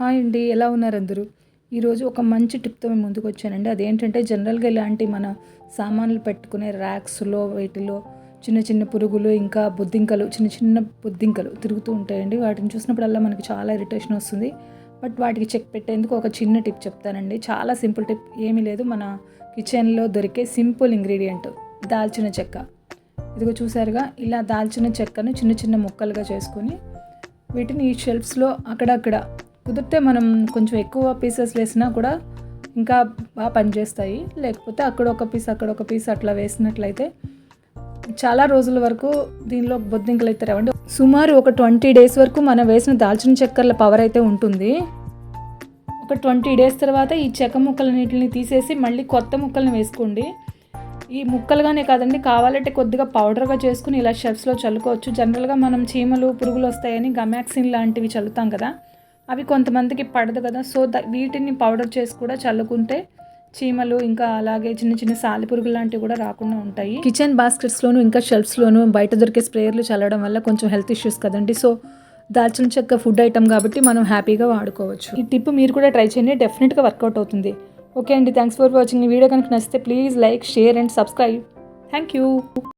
Hi అండి ఎలా ఉన్నారు అందరూ? ఈరోజు ఒక మంచి టిప్తో మేము ముందుకు వచ్చానండి. అదేంటంటే జనరల్గా ఇలాంటి మన సామాన్లు పెట్టుకునే ర్యాక్స్లో వీటిలో చిన్న చిన్న పురుగులు ఇంకా బొద్దింకలు చిన్న చిన్న బొద్దింకలు తిరుగుతూ ఉంటాయండి. వాటిని చూసినప్పుడల్లా మనకి చాలా ఇరిటేషన్ వస్తుంది. బట్ వాటికి చెక్ పెట్టేందుకు ఒక చిన్న టిప్ చెప్తానండి. చాలా సింపుల్ టిప్ ఏమీ లేదు. మన కిచెన్లో దొరికే సింపుల్ ఇంగ్రీడియంట్ దాల్చిన చెక్క. ఇదిగో చూసారుగా ఇలా దాల్చిన చెక్కను చిన్న చిన్న ముక్కలుగా చేసుకొని వీటిని ఈ షెల్ఫ్స్లో అక్కడక్కడ కుదిరితే మనం కొంచెం ఎక్కువ పీసెస్ వేసినా కూడా ఇంకా బాగా పనిచేస్తాయి. లేకపోతే అక్కడ ఒక పీస్ అక్కడ ఒక పీస్ అట్లా వేసినట్లయితే చాలా రోజుల వరకు దీనిలో బొద్దింకలు అయితే రావండి. సుమారు ఒక ట్వంటీ డేస్ వరకు మనం వేసిన దాల్చిన చక్కెరల పవర్ అయితే ఉంటుంది. ఒక ట్వంటీ డేస్ తర్వాత ఈ చెక్క ముక్కలన్నిటిని తీసేసి మళ్ళీ కొత్త ముక్కల్ని వేసుకోండి. ఈ ముక్కలుగానే కాదండి కావాలంటే కొద్దిగా పౌడర్గా చేసుకుని ఇలా షెల్ఫ్స్లో చల్లుకోవచ్చు. జనరల్గా మనం చీమలు పురుగులు వస్తాయని గమాక్సిన్ లాంటివి చల్లుతాం కదా. అవి కొంతమందికి పడదు కదా. సో ద వీటిని పౌడర్ చేసి కూడా చల్లుకుంటే చీమలు ఇంకా అలాగే చిన్న చిన్న సాలి పురుగులు లాంటివి కూడా రాకుండా ఉంటాయి. కిచెన్ బాస్కెట్స్లోను ఇంకా షెల్ఫ్స్లోను బయట దొరికే స్ప్రేయర్లు చల్లడం వల్ల కొంచెం హెల్త్ ఇష్యూస్ కదండి. సో దాల్చిన చెక్క ఫుడ్ ఐటమ్ కాబట్టి మనం హ్యాపీగా వాడుకోవచ్చు. ఈ టిప్ మీరు కూడా ట్రై చేయండి. డెఫినెట్గా వర్కౌట్ అవుతుంది. ఓకే అండి. Thanks for watching. ఈ వీడియో కనుక నచ్చితే please like share and subscribe. Thank you